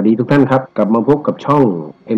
วัสดีทุกท่านครับ กลับมาพบกับช่อง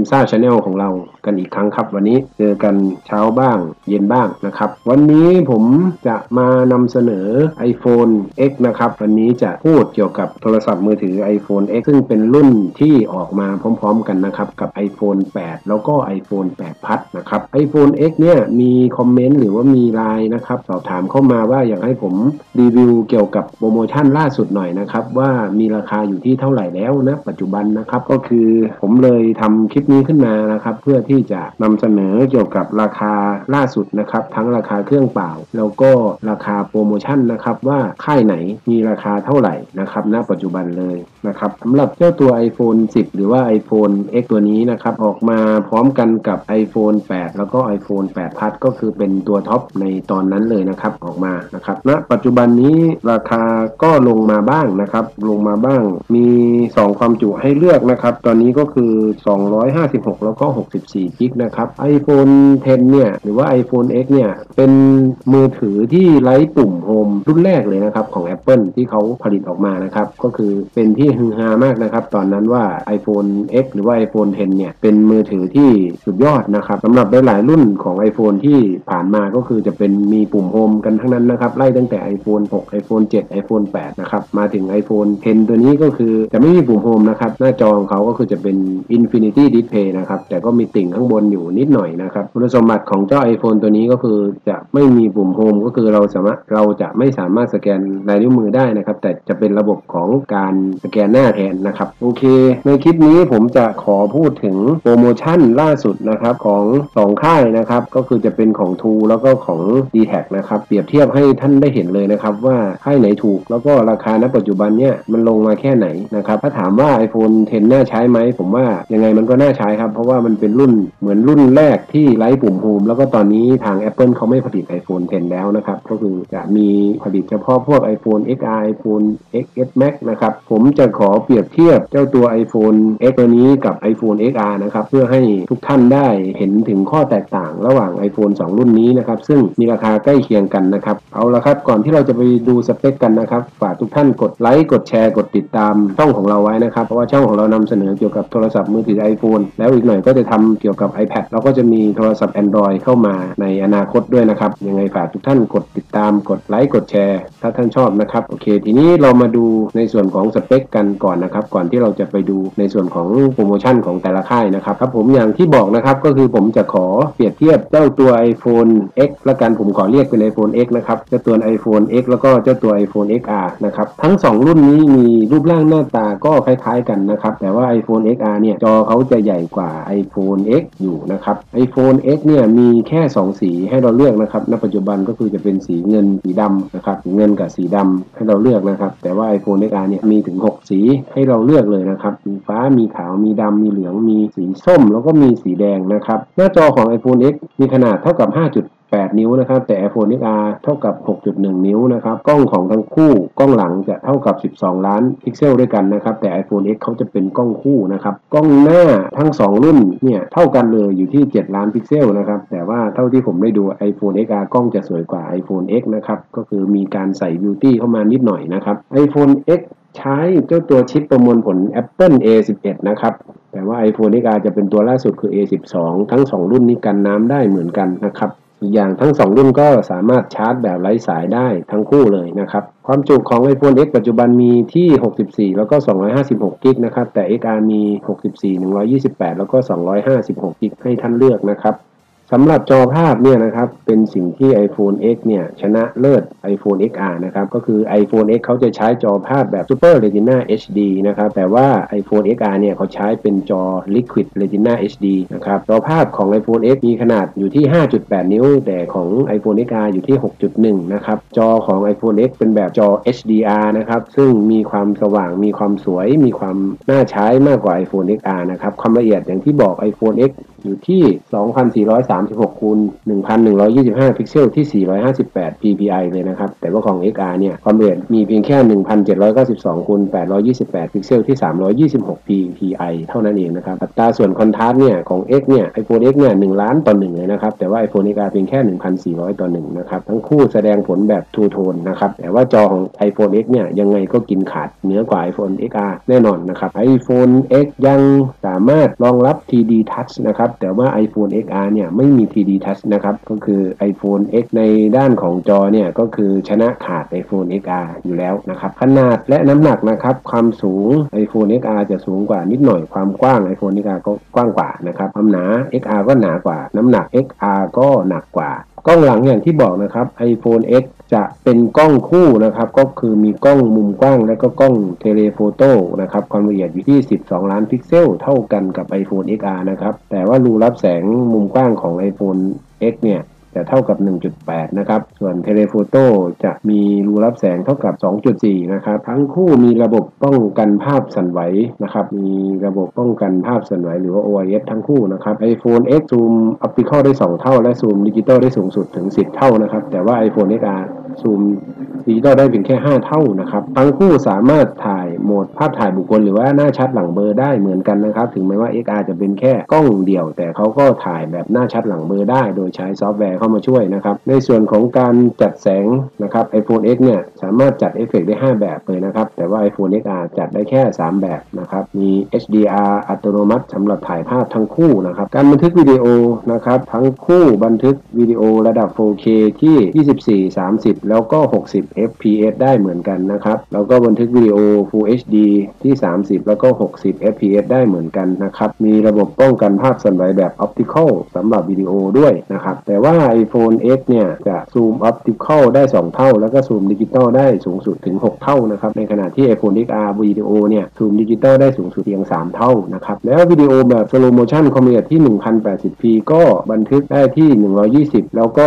m อ็ a Channel ของเรากันอีกครั้งครับ วันนี้เจอกันเช้าบ้าง เย็นบ้างนะครับ วันนี้ผมจะมานำเสนอ iPhone X นะครับ วันนี้จะพูดเกี่ยวกับโทรศัพท์มือถือ iPhone X ซึ่งเป็นรุ่นที่ออกมาพร้อมๆกันนะครับ กับ iPhone 8 แล้วก็ iPhone 8 Plus นะครับ iPhone X เนี่ยมีคอมเมนต์หรือว่ามีไลน์นะครับสอบถามเข้ามาว่าอยากให้ผมรีวิวเกี่ยวกับโปรโมชั่นล่าสุดหน่อยนะครับว่ามีราคาอยู่ที่เท่าไหร่แล้วนะปัจจุบันนะครับ ก็คือผมเลยทำคลิปนี้ขึ้นมานะครับ เพื่อที่จะนำเสนอเกี่ยวกับราคาล่าสุดนะครับ ทั้งราคาเครื่องเปล่า แล้วก็ราคาโปรโมชั่นนะครับ ว่าค่ายไหนมีราคาเท่าไหร่นะครับณปัจจุบันเลยนะครับสำหรับเจ้าตัว iPhone 10 หรือว่า iPhone X ตัวนี้นะครับออกมาพร้อมกันกับ iPhone 8 แล้วก็ iPhone 8 Plus ก็คือเป็นตัวท็อปในตอนนั้นเลยนะครับออกมานะครับณปัจจุบันนี้ราคาก็ลงมาบ้างนะครับ ลงมาบ้างมี 2 ความจุให้เเลือกนะครับ ตอนนี้ก็คือ 256 แล้วก็ 64 กิกนะครับ iPhone 10 เนี่ย หรือว่า iPhone X เนี่ย เป็นมือถือที่ไร้ปุ่มโฮมรุ่นแรกเลยนะครับ ของ Apple ที่เขาผลิตออกมานะครับ ก็คือเป็นที่ฮือฮามากนะครับ ตอนนั้นว่า iPhone X หรือว่า iPhone 10 เนี่ย เป็นมือถือที่สุดยอดนะครับสำหรับหลายๆรุ่นของ iPhone ที่ผ่านมาก็คือจะเป็นมีปุ่มโฮมกันทั้งนั้นนะครับไล่ตั้งแต่ iPhone 6 iPhone 7 iPhone 8 นะครับ มาถึง iPhone 10 ตัวนี้ก็คือจะไม่มีปุ่มโฮมนะครับน้าจอของเขาก็คือจะเป็น Infinity Display นะครับ แต่ก็มีติ่งข้างบนอยู่นิดหน่อยนะครับ คุณสมบัติของเจ้า iPhone ตัวนี้ก็คือจะไม่มีปุ่มโฮมก็คือเราสามารถเราจะไม่สามารถสแกนลายนิ้วมือได้นะครับ แต่จะเป็นระบบของการสแกนหน้าแทนนะครับ โอเค ในคลิปนี้ผมจะขอพูดถึงโปรโมชั่นล่าสุดนะครับของ 2 ค่ายนะครับ ก็คือจะเป็นของ t ูแล้วก็ของ d t แทนะครับ เปรียบเทียบให้ท่านได้เห็นเลยนะครับว่าค่ายไหนถูก แล้วก็ราคาณปัจจุบันเนี่ยมันลงมาแค่ไหนนะครับ ถ้าถามว่า iPhone 10 น่าใช้ไหม ผมว่ายังไงมันก็น่าใช้ครับ เพราะว่ามันเป็นรุ่นเหมือนรุ่นแรกที่ไร้ปุ่มโฮมแล้วก็ตอนนี้ทาง Apple เขาไม่ผลิต iPhone 10 แล้วนะครับ ก็คือจะมีผลิตเฉพาะพวก iPhone XR iPhone XS Max นะครับ ผมจะขอเปรียบเทียบเจ้าตัว iPhone X ตัวนี้กับ iPhone XR นะครับ เพื่อให้ทุกท่านได้เห็นถึงข้อแตกต่างระหว่าง iPhone 2 รุ่นนี้นะครับ ซึ่งมีราคาใกล้เคียงกันนะครับ เอาละครับ ก่อนที่เราจะไปดูสเปคกันนะครับ ฝากทุกท่านกดไลค์ กดแชร์ กดติดตามช่องของเราไว้นะครับ เพราะว่าช่องของเรานำเสนอเกี่ยวกับโทรศัพท์มือถือ iPhone แล้วอีกหน่อยก็จะทำเกี่ยวกับ iPad เราก็จะมีโทรศัพท์ Android เข้ามาในอนาคตด้วยนะครับ ยังไงฝากทุกท่านกดติดตามกดไลค์กดแชร์ ถ้าท่านชอบนะครับ โอเค ทีนี้เรามาดูในส่วนของสเปคกันก่อนนะครับ ก่อนที่เราจะไปดูในส่วนของโปรโมชั่นของแต่ละค่ายนะครับครับผมอย่างที่บอกนะครับก็คือผมจะขอเปรียบเทียบเจ้าตัว iPhone X ละกันผมขอเรียกเป็น iPhone X นะครับเจ้าตัว iPhone X แล้วก็เจ้าตัว iPhone XR นะครับทั้ง 2 รุ่นนี้มีรูปร่างหน้าตาก็คล้ายๆกันนะครับ แต่ว่า iPhone XR เนี่ยจอเขาจะใหญ่กว่า iPhone X อยู่นะครับ iPhone X เนี่ยมีแค่ 2 สีให้เราเลือกนะครับณปัจจุบันก็คือจะเป็นสีเงินสีดำนะครับเงินกับสีดำให้เราเลือกนะครับ แต่ว่า iPhone XR เนี่ยมีถึง 6 สีให้เราเลือกเลยนะครับมีฟ้ามีขาวมีดำมีเหลืองมีสีส้ม แล้วก็มีสีแดงนะครับ หน้าจอของ iPhone X มีขนาดเท่ากับ 5 8 นิ้วนะครับ แต่ iPhone XR เท่ากับ 6.1 นิ้วนะครับ กล้องของทั้งคู่ กล้องหลังจะเท่ากับ 12 ล้านพิกเซลด้วยกันนะครับ แต่ iPhone X เขาจะเป็นกล้องคู่นะครับ กล้องหน้าทั้ง 2 รุ่นเนี่ยเท่ากันเลยอยู่ที่ 7 ล้านพิกเซลนะครับ แต่ว่าเท่าที่ผมได้ดู iPhone XR กล้องจะสวยกว่า iPhone X นะครับ ก็คือมีการใส่บิวตี้เข้ามานิดหน่อยนะครับ iPhone X ใช้เจ้าตัวชิปประมวลผล Apple A11 นะครับแต่ว่า iPhone XR จะเป็นตัวล่าสุดคือ A12 ทั้ง 2 รุ่นนี้กันน้ำได้เหมือนกันนะครับ อีกอย่างทั้ง 2 รุ่นก็สามารถชาร์จแบบไร้สายได้ทั้งคู่เลยนะครับ ความจุของ iPhone X ปัจจุบันมีที่ 64 แล้วก็ 256กิกนะครับ แต่ XR มี 64 128 แล้วก็ 256กิกให้ท่านเลือกนะครับ สำหรับจอภาพเนี่ยนะครับเป็นสิ่งที่ iPhone X เนี่ยชนะเลิศ iPhone XR นะครับก็คือ iPhone X เขาจะใช้จอภาพแบบ Super Retina HD นะครับแต่ว่า iPhone XR เนี่ยเขาใช้เป็นจอ Liquid Retina HD นะครับจอภาพของ iPhone X มีขนาดอยู่ที่ 5.8 นิ้ว แต่ของ iPhone XR อยู่ที่ 6.1 นะครับจอของ iPhone X เป็นแบบจอ HDR นะครับซึ่งมีความสว่างมีความสวย มีความน่าใช้มากกว่า iPhone XR นะครับความละเอียดอย่างที่บอก iPhone X อยู่ที่ 2,436คูณ1,125 พิกเซลที่ 458 ppi เลยนะครับ แต่ว่าของ XR เนี่ย ความละเอียดมีเพียงแค่ 1,792คูณ828 พิกเซลที่ 326 ppi เท่านั้นเองนะครับ อัตราส่วนคอนทราสต์เนี่ย ของ X เนี่ย iPhone X เนี่ย 1 ล้านต่อ 1 เลยนะครับ แต่ว่า iPhone XR เพียงแค่ 1,400 ต่อ 1 นะครับ ทั้งคู่แสดงผลแบบทูโทนนะครับ แต่ว่าจอของ iPhone X เนี่ย ยังไงก็กินขาดเหนือกว่า iPhone XR แน่นอนนะครับ iPhone X ยังสามารถรองรับ 3D Touch นะครับแต่ว่า iPhone XR เนี่ยไม่มี 3D Touch นะครับ ก็คือ iPhone X ในด้านของจอเนี่ยก็คือชนะขาด iPhone XR อยู่แล้วนะครับ ขนาดและน้ำหนักนะครับ ความสูง iPhone XR จะสูงกว่านิดหน่อย ความกว้าง iPhone XR ก็กว้างกว่านะครับ ความหนา XR ก็หนากว่า น้ำหนัก XR ก็หนักกว่า กล้องหลังอย่างที่บอกนะครับ iPhone X จะเป็นกล้องคู่นะครับ ก็คือมีกล้องมุมกว้าง และก็กล้องเทเลโฟโต้นะครับความละเอียดอยู่ที่ 12 ล้านพิกเซล เท่ากันกับ iPhone XR นะครับ แต่ว่ารูรับแสงมุมกว้างของ iPhone X เนี่ย จะเท่ากับ 1.8 นะครับ ส่วนเทเลโฟโต้จะมีรูรับแสงเท่ากับ 2.4 นะครับ ทั้งคู่มีระบบป้องกันภาพสั่นไหวนะครับ มีระบบป้องกันภาพสั่นไหวหรือว่า OIS ทั้งคู่นะครับ iPhone X ซูมออปติคอลได้ 2 เท่า และซูมดิจิตอลได้สูงสุดถึง 10 เท่านะครับ แต่ว่า iPhone XR ซูมดิจิตอลได้เพียงแค่ 5 เท่านะครับ ทั้งคู่สามารถถ่ายโหมดภาพถ่ายบุคคลหรือว่าหน้าชัดหลังเบอร์ได้เหมือนกันนะครับ ถึงแม้ว่า XR จะเป็นแค่กล้องเดี่ยว แต่เขาก็ถ่ายแบบหน้าชัดหลังเบอร์ได้ โดยใช้ซอฟต์แวร์เข้ามาช่วยนะครับ ในส่วนของการจัดแสงนะครับ iPhone X เนี่ยสามารถจัดเอฟเฟกได้ 5 แบบเลยนะครับ แต่ว่า iPhone XR จัดได้แค่ 3 แบบนะครับ มี HDR อัตโนมัติสำหรับถ่ายภาพทั้งคู่นะครับ การบันทึกวิดีโอนะครับทั้งคู่บันทึกวิดีโอระดับ 4K ที่ 24 30 แล้วก็ 60 fps ได้เหมือนกันนะครับ แล้วก็บันทึกวิดีโอ Full HD ที่ 30 แล้วก็ 60 fps ได้เหมือนกันนะครับ มีระบบป้องกันภาพสั่นไหวแบบ Optical สำหรับวิดีโอด้วยนะครับ แต่ว่า iPhone X เนี่ยจะซูม Optical ได้ 2 เท่า แล้วก็ซูมดิจิตอลได้สูงสุดถึง 6 เท่านะครับในขณะที่ iPhone XR วิดีโอเนี่ยซูมดิจิตอลได้สูงสุดเพียง 3 เท่านะครับแล้ววิดีโอแบบ Slow Motion ความละเอียดที่ 1080p ก็บันทึกได้ที่ 120 แล้วก็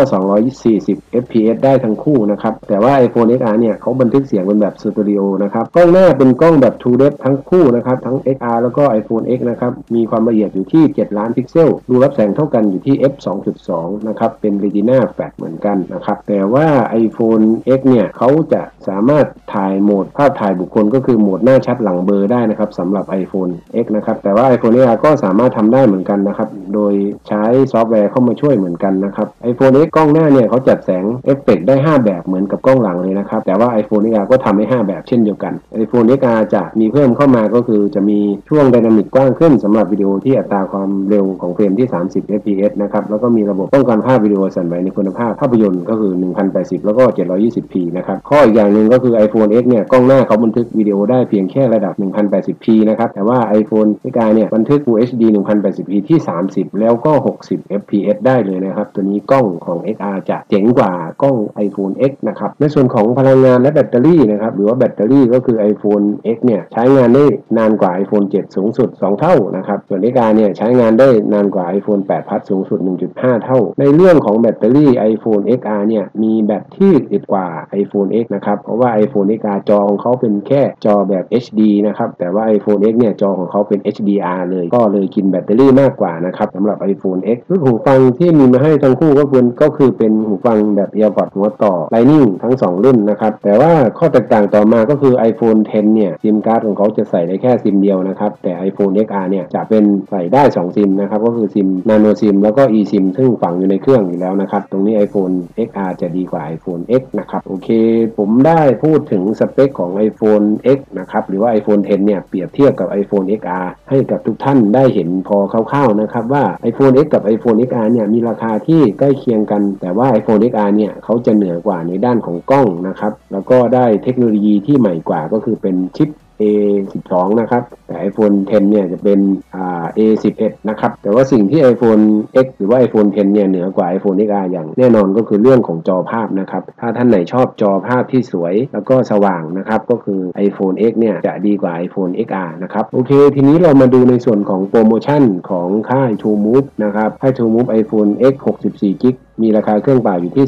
240 fps ได้ทั้งคู่นะครับแต่ว่า iPhone XR เนี่ยเขาบันทึกเสียงเป็นแบบสตูดิโอนะครับกล้องหน้าเป็นกล้องแบบ True Depth ทั้งคู่นะครับทั้ง XR แล้วก็ iPhone X นะครับมีความละเอียดอยู่ที่ 7 ล้านพิกเซลรูรับแสงเท่ากันอยู่ที่ f 2.2นะครับเป็น Retina Flat เหมือนกันนะครับแต่ว่า iPhone X เนี่ยเขาจะสามารถถ่ายโหมดภาพถ่ายบุคคลก็คือโหมดหน้าชัดหลังเบอร์ได้นะครับสำหรับ iPhone X นะครับแต่ว่า iPhone XR ก็สามารถทำได้เหมือนกันนะครับโดยใช้ซอฟต์แวร์เข้ามาช่วยเหมือนกันนะครับ iPhone X กล้องหน้าเนี่ยเขาจัดแสงเอฟเฟกได้ 5 แบบเหมือนกับกล้องหลังเลยนะครับแต่ว่า iPhone XR ก็ทำให้ 5 แบบเช่นเดียวกัน iPhone XR จะมีเพิ่มเข้ามาก็คือจะมีช่วงไดนามิกกว้างขึ้นสำหรับวิดีโอที่อัตราความเร็วของเฟรมที่ 30 fps นะครับแล้วก็มีระบบป้องกันภาพวิดีโอสั่นไหวในคุณภาพภาพยนตร์ก็คือ 1080 แล้วก็ 720p นะครับ ข้ออีกอย่างหนึ่งก็คือ iPhone X เนี่ยกล้องหน้าเขาบันทึกวิดีโอได้เพียงแค่ระดับ 1080p นะครับ แต่ว่า iPhone XR เนี่ยบันทึก Full HD 1080p ที่ 30 แล้วก็ 60 fps ได้เลยนะครับ ตัวนี้กล้องของ XR จะเจ๋งกว่ากล้อง iPhone X นะครับ ในส่วนของพลังงานและแบตเตอรี่นะครับ หรือว่าแบตเตอรี่ก็คือ iPhone X เนี่ยใช้งานได้นานกว่า iPhone 7 สูงสุด 2 เท่านะครับ ส่วน XR เนี่ยใช้งานได้นานกว่า iPhone 8 Plus สูงสุด 1.5 เท่า ในเรื่องของของแบตเตอรี่ iPhone XR เนี่ยมีแบตที่ติดกว่า iPhone X นะครับ เพราะว่า iPhone XR จอของเขาเป็นแค่จอแบบ HD นะครับ แต่ว่า iPhone X เนี่ยจอของเขาเป็น HDR เลย ก็เลยกินแบตเตอรี่มากกว่านะครับสำหรับ iPhone X รุ่นหูฟังที่มีมาให้ทั้งคู่ก็คือก็คือเป็นหูฟังแบบ AirPods หัวต่อ Lightning ทั้ง 2 รุ่นนะครับ แต่ว่าข้อแตกต่างต่อมาก็คือ iPhone 10 เนี่ยซิมการ์ดของเขาจะใส่ได้แค่ซิมเดียวนะครับ แต่ iPhone XR เนี่ยจะเป็นใส่ได้ 2 ซิมนะครับ ก็คือซิม Nano SIM แล้วก็ eSIM ซึ่งฝังอยู่ในเครื่องอยู่แล้วนะครับ ตรงนี้ iPhone XR จะดีกว่า iPhone X นะครับ โอเค ผมได้พูดถึงสเปคของ iPhone X นะครับ หรือว่า iPhone 10 เนี่ย เปรียบเทียบกับ iPhone XR ให้กับทุกท่านได้เห็นพอคร่าวๆนะครับ ว่า iPhone X กับ iPhone XR เนี่ย มีราคาที่ใกล้เคียงกัน แต่ว่า iPhone XR เนี่ยเขาจะเหนือกว่าในด้านของกล้องนะครับ แล้วก็ได้เทคโนโลยีที่ใหม่กว่าก็คือเป็นชิป A12 นะครับ แต่ iPhone 10 เนี่ยจะเป็นอ่า A11 นะครับ แต่ว่าสิ่งที่ iPhone X หรือว่า iPhone 10 เนี่ยเหนือกว่า iPhone XR อย่างแน่นอนก็คือเรื่องของจอภาพนะครับ ถ้าท่านไหนชอบจอภาพที่สวยแล้วก็สว่างนะครับ ก็คือ iPhone X เนี่ยจะดีกว่า iPhone XR นะครับ โอเค ทีนี้เรามาดูในส่วนของโปรโมชั่นของค่าย TrueMove นะครับค่าย TrueMove iPhone X 64 g b มีราคาเครื่องเปล่าอยู่ที่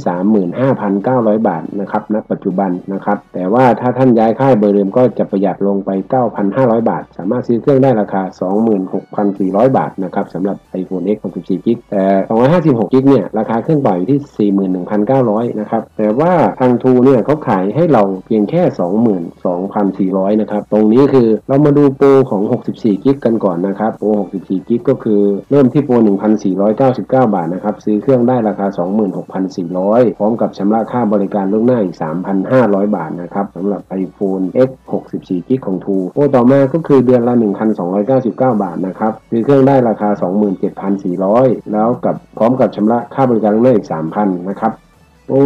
35,900 บาทนะครับณปัจจุบันนะครับ แต่ว่าถ้าท่านย้ายค่ายเบอร์เดิมก็จะประหยัดลงไป 9,500 บาท สามารถซื้อเครื่องได้ราคา 26,400 บาทนะครับสำหรับ iPhone X 64 g b แต่ 256 g b เนี่ยราคาเครื่องเปล่าอยู่ที่ 41,900 นะครับ แต่ว่าทางทูเนี่ยเขาขายให้เราเพียงแค่ 22,400 นะครับ ตรงนี้คือเรามาดูโปรของ 64 g b กันก่อนนะครับ โปร 64 g b ก็คือเริ่มที่โปร 1,499 บาทนะครับซื้อเครื่องได้ราคา26,400 พร้อมกับชำระค่าบริการล่วงหน้าอีก 3,500 บาทนะครับสำหรับ iPhone X 64 g b ของทูโปรต่อมาก็คือเดือนละ 1,299 บาทนะครับซื้อเครื่องได้ราคา 27,400 แล้วกับพร้อมกับชำระค่าบริการล่วงหน้าอีก 3,000 นะครับโปร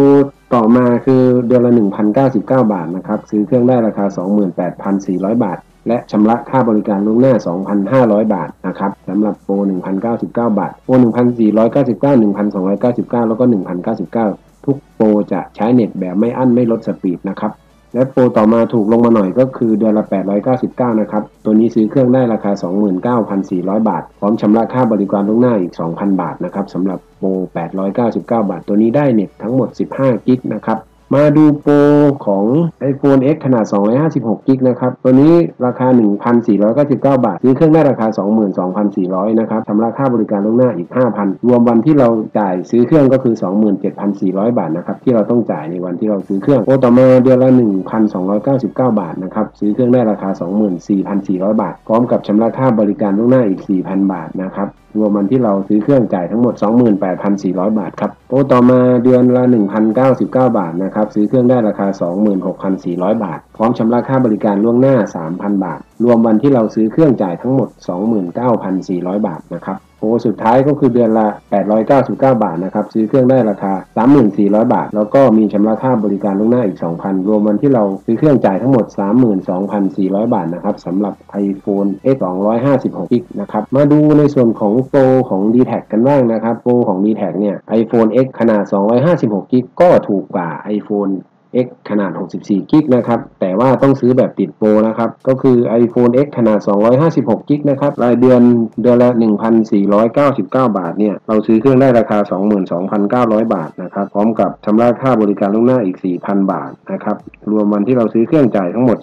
ต่อมาคือเดือนละ 1,099 บาทนะครับซื้อเครื่องได้ราคา 28,400 บาท และชำระค่าบริการล่วงหน้า 2,500 บาท นะครับสำหรับโปร1,099 บาท โปร1,499 1,299 แล้วก็ 1,099 ทุกโปรจะใช้เน็ตแบบไม่อั้นไม่ลดสปีดนะครับและโปรต่อมาถูกลงมาหน่อยก็คือเดือนละ 899 นะครับ ตัวนี้ซื้อเครื่องได้ราคา 29,400 บาท พร้อมชำระค่าบริการล่วงหน้าอีก 2,000 บาทนะครับสำหรับโปร 899 บาท ตัวนี้ได้เน็ตทั้งหมด 15 กิกนะครับ มาดูโปรของ iPhone X ขนาด 256กิกนะครับ ตัวนี้ราคา 1,499 บาท ซื้อเครื่องได้ราคา 22,400 นะครับชำระค่าบริการล่วงหน้าอีก 5,000 รวมวันที่เราจ่ายซื้อเครื่องก็คือ 27,400 บาทนะครับ ที่เราต้องจ่ายในวันที่เราซื้อเครื่องโปรต่อมาเดือนละ 1,299 บาทนะครับ ซื้อเครื่องได้ราคา 24,400 บาท พร้อมกับชำระค่าบริการล่วงหน้าอีก 4,000 บาทนะครับ รวมวันที่เราซื้อเครื่องจ่ายทั้งหมด 28,400 บาทครับ โอ้ต่อมาเดือนละ 1,099 บาทนะครับ ซื้อเครื่องได้ราคา 26,400 บาท พร้อมชำระค่าบริการล่วงหน้า 3,000 บาท รวมวันที่เราซื้อเครื่องจ่ายทั้งหมด 29,400 บาทนะครับโปรสุดท้ายก็คือเดือนละ 899 บาทนะครับ ซื้อเครื่องได้ราคา 34,000 บาท แล้วก็มีชำระค่าบริการล่วงหน้าอีก 2,000 รวมวันที่เราซื้อเครื่องจ่ายทั้งหมด 32,400 บาทนะครับสำหรับ iPhone X 256 g b นะครับ มาดูในส่วนของโปรของ d t แทกันบ้างนะครับ โปรของ d t แทเนี่ย iPhone X ขนาด 256 g b ก็ถูกกว่า iPhone X ขนาด 64กิกนะครับ แต่ว่าต้องซื้อแบบติดโปรนะครับ ก็คือ iPhone X ขนาด 256กิกนะครับ รายเดือนเดือนละ 1,499 บาท เนี่ย เราซื้อเครื่องได้ราคา 22,900 บาทนะครับ พร้อมกับชำระค่าบริการล่วงหน้าอีก 4,000 บาทนะครับ รวมวันที่เราซื้อเครื่องจ่ายทั้งหมด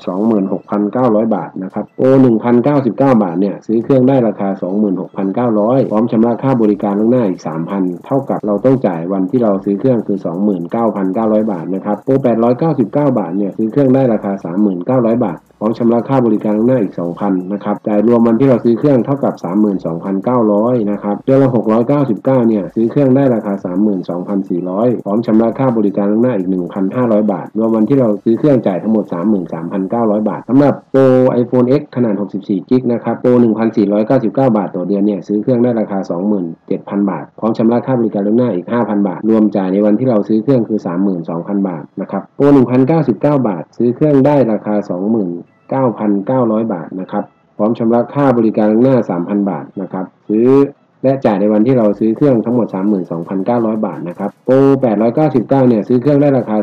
26,900 บาทนะครับโปร1,099 บาท เนี่ย ซื้อเครื่องได้ราคา 26,900 พร้อมชำระค่าบริการล่วงหน้าอีก 3,000 เท่ากับเราต้องจ่ายวันที่เราซื้อเครื่องคือ 29,900 บาทนะครับ โปร899 บาทเนี่ยซื้อเครื่องได้ราคา 39,000 บาทพร้อมชำระค่าบริการล่วงหน้าอีก 2,000นะครับจ่ายรวมวันที่เราซื้อเครื่องเท่ากับ 32,900นะครับเดือนละ699เนี่ยซื้อเครื่องได้ราคา 32,400 พร้อมชำระค่าบริการล่วงหน้าอีก 1,500 บาท รวมวันที่เราซื้อเครื่องจ่ายทั้งหมด 33,900 บาทสำหรับโปร iPhone X ขนาด 64 g b นะครับโปร 1,499 บาทต่อเดือนเนี่ยซื้อเครื่องได้ราคา 27,000 บาท พร้อมชำระค่าบริการล่วงหน้าอีก 5,000 บาท รวมจ่ายในวันที่เราซื้อเครื่องคือ 32,000 บาทนะครับโปร 1,099 บาท ซื้อเครื่องได้ราคา 9,900 บาทนะครับ พร้อมชำระค่าบริการล่วงหน้า 3,000 บาทนะครับ ซื้อและจ่ายในวันที่เราซื้อเครื่องทั้งหมด 32,900 บาทนะครับโปร899 เนี่ยซื้อเครื่องได้ราคา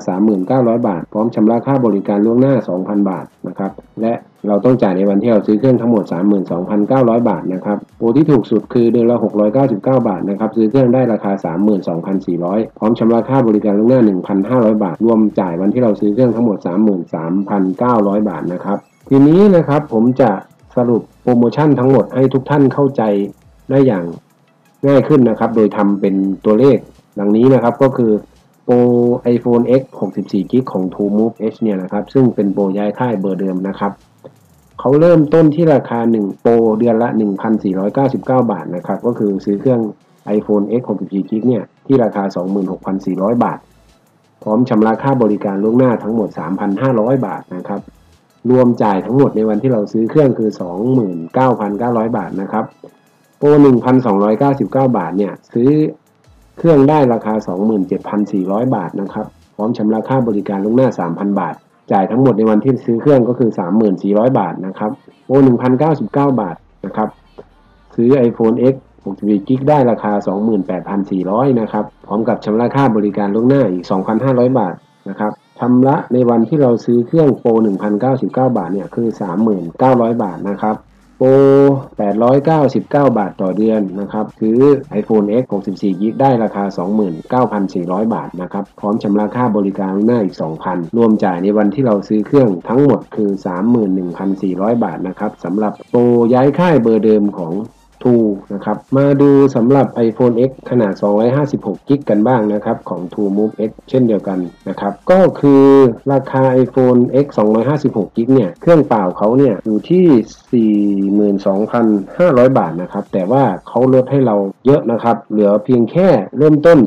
39,000 บาท พร้อมชำระค่าบริการล่วงหน้า 2,000 บาทนะครับ และเราต้องจ่ายในวันที่เราซื้อเครื่องทั้งหมด 32,900 บาทนะครับ โปรที่ถูกสุดคือเดือนละ 699 บาทนะครับ ซื้อเครื่องได้ราคา 32,400 พร้อมชำระค่าบริการล่วงหน้า 1,500 บาท รวมจ่ายวันที่เราซื้อเครื่องทั้งหมด 33,900 บาทนะครับ ทีนี้นะครับผมจะสรุปโปรโมชั่นทั้งหมดให้ทุกท่านเข้าใจได้อย่างง่ายขึ้นนะครับ โดยทำเป็นตัวเลขดังนี้นะครับก็คือโปร iPhone X 64 g b ของ TrueMove H เนี่ยนะครับ ซึ่งเป็นโปรย้ายค่ายเบอร์เดิมนะครับ เขาเริ่มต้นที่ราคา 1 โปรเดือนละ 1,499 บาทนะครับ ก็คือซื้อเครื่อง iPhone X 64 g b เนี่ย ที่ราคา 26,400 บาท พร้อมชำระค่าบริการล่วงหน้าทั้งหมด 3,500 บาทนะครับ รวมจ่ายทั้งหมดในวันที่เราซื้อเครื่องคือ 29,900 บาทนะครับ โปร 1,299 บาทเนี่ยซื้อเครื่องได้ราคา 27,400 บาทนะครับพร้อมชำระค่าบริการล่วงหน้า 3,000 บาท จ่ายทั้งหมดในวันที่ซื้อเครื่องก็คือ 34,000บาทนะครับโปร 1,099 บาทนะครับซื้อ iPhone X 64 g b ได้ราคา 28,400 นะครับ พร้อมกับชำระค่าบริการล่วงหน้าอีก 2,500 บาท นะครับชำระในวันที่เราซื้อเครื่องโปร1,099 บาทเนี่ยคือ 3,900 บาทนะครับโปร899 บาทต่อเดือนนะครับซื้อ iPhone X 64 g b ได้ราคา 29,400 บาทนะครับ พร้อมชำระค่าบริการหน้าอีก 2,000 รวมจ่ายในวันที่เราซื้อเครื่องทั้งหมดคือ 31,400 บาทนะครับสำหรับโปรย้ายค่ายเบอร์เดิมของ 2นะครับมาดูสำหรับ iPhone X ขนาด 256 g b กันบ้างนะครับของ2 Move X เช่นเดียวกันนะครับก็คือราคา iPhone X 256 g b เนี่ยเครื่องเปล่าเขาเนี่ยอยู่ที่ 42,500 บาทนะครับแต่ว่าเขาลดให้เราเยอะนะครับเหลือเพียงแค่เริ่มต้น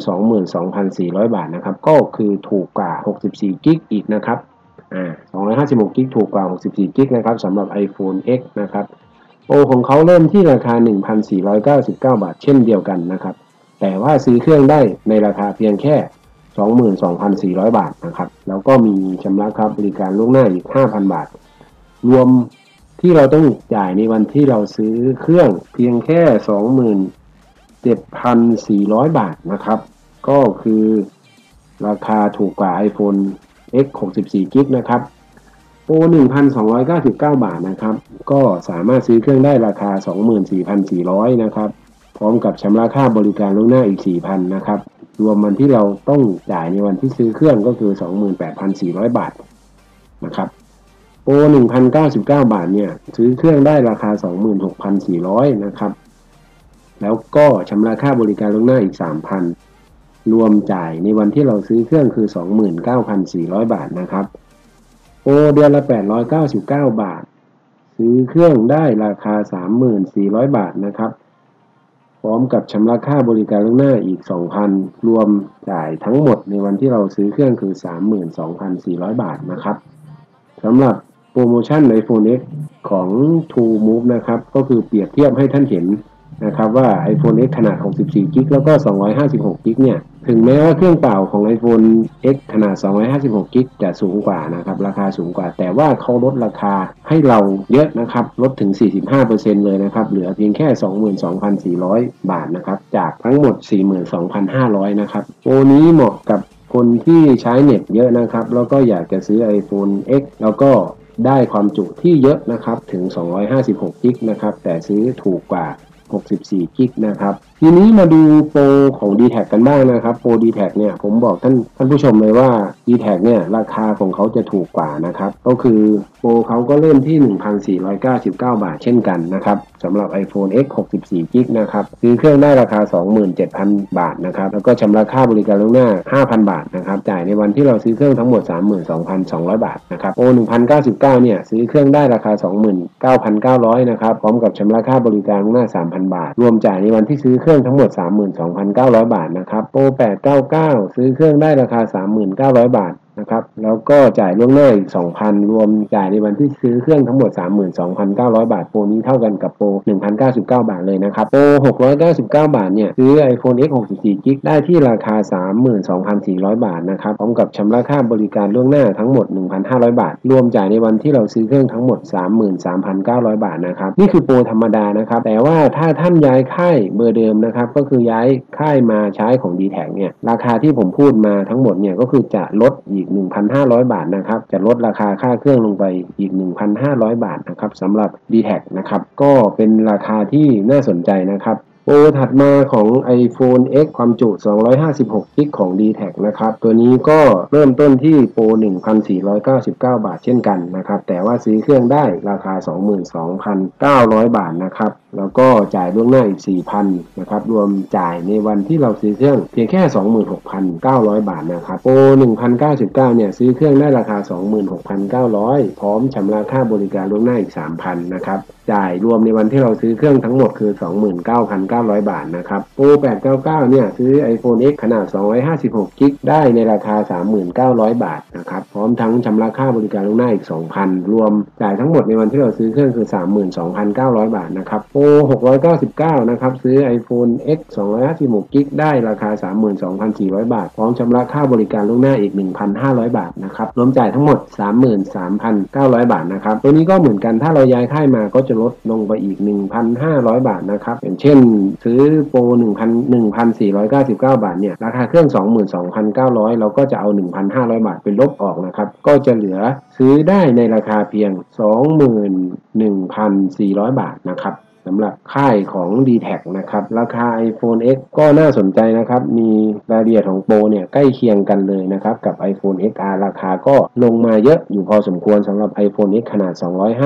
22,400 บาทนะครับก็คือถูกกว่า 64 g b อีกนะครับอ่า256 g b ถูกกว่า 64 g b นะครับสำหรับ iPhone X นะครับ โอของเขาเริ่มที่ราคา 1,499 บาทเช่นเดียวกันนะครับ แต่ว่าซื้อเครื่องได้ในราคาเพียงแค่ 22,400 บาทนะครับ แล้วก็มีชำระครับบริการล่วงหน้าอีก 5,000 บาท รวมที่เราต้องจ่ายในวันที่เราซื้อเครื่องเพียงแค่ 27,400 บาทนะครับ ก็คือราคาถูกกว่า iPhone X 64 g b นะครับ โปร1,299 บาทนะครับ ก็สามารถซื้อเครื่องได้ราคา 24,400 นะครับ พร้อมกับชำระค่าบริการล่วงหน้าอีก 4,000 นะครับ รวมมันที่เราต้องจ่ายในวันที่ซื้อเครื่องก็คือ 28,400 บาทนะครับ โปร1,099 บาทเนี่ยซื้อเครื่องได้ราคา 26,400 นะครับ แล้วก็ชำระค่าบริการล่วงหน้าอีก 3,000 รวมจ่ายในวันที่เราซื้อเครื่องคือ 29,400 บาทนะครับ เดือนละ899บาท ซื้อเครื่องได้ราคา3400บาทนะครับ พร้อมกับชำระค่าบริการล่วงหน้าอีก2,000รวมจ่ายทั้งหมดในวันที่เราซื้อเครื่องคือ32,400บาทนะครับสำหรับโปรโมชั่นใน iPhone X ของ True Move นะครับ ก็คือเปรียบเทียบให้ท่านเห็น นะครับว่า iPhone X ขนาด 64 g b แล้วก็ 256 g b เนี่ย ถึงแม้ว่าเครื่องเปล่าของ iPhone X ขนาด 256 g b จะสูงกว่านะครับ ราคาสูงกว่า แต่ว่าเขาลดราคาให้เราเยอะนะครับ ลดถึง 45%เลยนะครับ เหลือเพียงแค่ 22,400 บาทนะครับ จากทั้งหมด 42,500 นะครับ โปรนี้เหมาะกับคนที่ใช้เน็ตเยอะนะครับ แล้วก็อยากจะซื้อ iPhone X แล้วก็ได้ความจุที่เยอะนะครับ ถึง 256 g b นะครับ แต่ซื้อถูกกว่า 64กิกนะครับ ทีนี้มาดูโปรของ d t แทกันบ้างนะครับโปร d t แทเนี่ยผมบอกท่านท่านผู้ชมเลยว่า d t แทเนี่ยราคาของเขาจะถูกกว่านะครับก็คือโปรเขาก็เริ่มที่ 1,499 บาทเช่นกันนะครับสำหรับ iPhone X 64กิกนะครับซื้อเครื่องได้ราคา 27,000 บาทนะครับแล้วก็ชำระค่าบริการล่วงหน้า 5,000 บาทนะครับจ่ายในวันที่เราซื้อเครื่องทั้งหมด 32,200 บาทนะครับโปร1,099 เนี่ยซื้อเครื่องได้ราคา 29,900 นะครับพร้อมกับชำระค่าบริการล่วงหน้า 3,000 3,000บาท รวมจ่ายในวันที่ซื้อเครื่องรื่องทั้งหมด 32,900 บาทนะครับ โปร 899 ซื้อเครื่องได้ราคา 39,000บาท นะครับ แล้วก็จ่ายล่วงหน้าอีก 2,000 รวมจ่ายในวันที่ซื้อเครื่องทั้งหมด 32,900 บาท โปรนี้เท่ากันกับโปร 1,099 บาทเลยนะครับ โปร 699 บาท เนี่ย ซื้อ iPhone X 64 g b ได้ที่ราคา 32,400 บาทนะครับ พร้อมกับชำระค่าบริการล่วงหน้าทั้งหมด 1,500 บาท รวมจ่ายในวันที่เราซื้อเครื่องทั้งหมด 33,900 บาทนะครับ นี่คือโปรธรรมดานะครับ แต่ว่าถ้าท่านย้ายค่ายเบอร์เดิมนะครับ ก็คือย้ายค่ายมาใช้ของ d t แทเนี่ย ราคาที่ผมพูดมาทั้งหมดเนี่ยก็คือจะลดอีก1,500 บาทนะครับ จะลดราคาค่าเครื่องลงไปอีก 1,500 บาทนะครับสำหรับ d t แทนะครับ ก็เป็นราคาที่น่าสนใจนะครับโปรถัดมาของ iPhone X ความจุ 256กิกของ d t แทนะครับ ตัวนี้ก็เริ่มต้นที่โปร1,499 บาทเช่นกันนะครับ แต่ว่าซื้อเครื่องได้ราคา 22,900 บาทนะครับแล้วก็จ่ายล่วงหน้าอีก 4,000 นะครับ รวมจ่ายในวันที่เราซื้อเครื่องเพียงแค่ 26,900 บาทนะครับ โปร 1,099 เนี่ย ซื้อเครื่องได้ราคา 26,900 พร้อมชำระค่าบริการล่วงหน้าอีก 3,000 นะครับ จ่ายรวมในวันที่เราซื้อเครื่องทั้งหมดคือ 29,900 บาทนะครับ โปร 899 เนี่ย ซื้อ iPhone X ขนาด 256กิกได้ในราคา 39,000บาทนะ พร้อมทั้งชำระค่าบริการล่วงหน้าอีก 2,000 รวมจ่ายทั้งหมดในวันที่เราซื้อเครื่องคือ 32,900 บาทนะครับโปร699 นะครับ ซื้อ iPhone X 256 g b ได้ราคา 32,400 บาท พร้อมชำระค่าบริการล่วงหน้าอีก 1,500 บาทนะครับรวมจ่ายทั้งหมด 33,900 บาทนะครับตัวนี้ก็เหมือนกันถ้าเราย้ายค่ายมาก็จะลดลงไปอีก 1,500 บาทนะครับอย่างเช่น ซื้อโปร1,000 1,499 บาทเนี่ยราคาเครื่อง 22,900 เราก็จะเอา 1,500 บาทเป็นลบออกนะครับ ก็จะเหลือซื้อได้ในราคาเพียง 21,400 บาทนะครับ สำหรับค่ายของ d t แทนะครับ ราคา iPhone X ก็น่าสนใจนะครับ มีรายละเอียดของโปรเนี่ยใกล้เคียงกันเลยนะครับ กับ iPhone XR ราคาก็ลงมาเยอะอยู่พอสมควรสำหรับ iPhone X ขนาด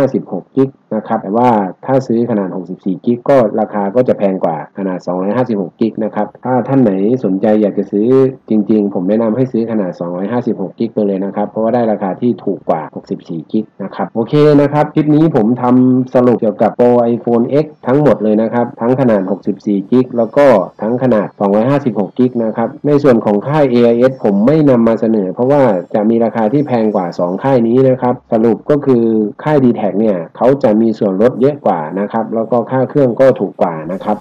256กิกนะครับแต่ว่าถ้าซื้อขนาด 64กิกก็ราคาก็จะแพงกว่าขนาด 256กิกนะครับ ถ้าท่านไหนสนใจอยากจะซื้อจริง ๆ ผมแนะนำให้ซื้อขนาด 256กิกไปเลยนะครับ เพราะว่าได้ราคาที่ถูกกว่า 64กิกนะครับ โอเคนะครับ คลิปนี้ผมทำสรุปเกี่ยวกับโปร iPhone X ทั้งหมดเลยนะครับ ทั้งขนาด 64 กิก แล้วก็ทั้งขนาด 256 กิกนะครับ ในส่วนของค่าย AIS ผมไม่นำมาเสนอ เพราะว่าจะมีราคาที่แพงกว่า 2 ค่ายนี้นะครับ สรุปก็คือค่าย d t แทเนี่ยเขาจะมีส่วนลดเยอะกว่านะครับ แล้วก็ค่าเครื่องก็ถูกกว่านะครับ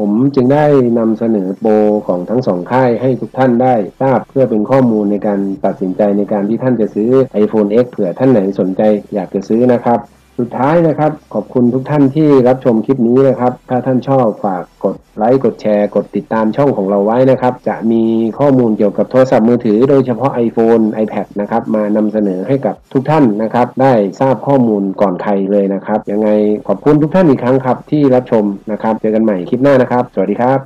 ผมจึงได้นำเสนอโปรของทั้งสองค่ายให้ทุกท่านได้ทราบเพื่อเป็นข้อมูลในการตัดสินใจในการที่ท่านจะซื้อ iPhone X เผื่อท่านไหนสนใจอยากจะซื้อนะครับ สุดท้ายนะครับ ขอบคุณทุกท่านที่รับชมคลิปนี้นะครับ ถ้าท่านชอบฝากกดไลค์กดแชร์ กดติดตามช่องของเราไว้นะครับ จะมีข้อมูลเกี่ยวกับโทรศัพท์มือถือ โดยเฉพาะ iPhone iPad นะครับ มานำเสนอให้กับทุกท่านนะครับ ได้ทราบข้อมูลก่อนใครเลยนะครับ ยังไงขอบคุณทุกท่านอีกครั้งครับที่รับชมนะครับ เจอกันใหม่คลิปหน้านะครับ สวัสดีครับ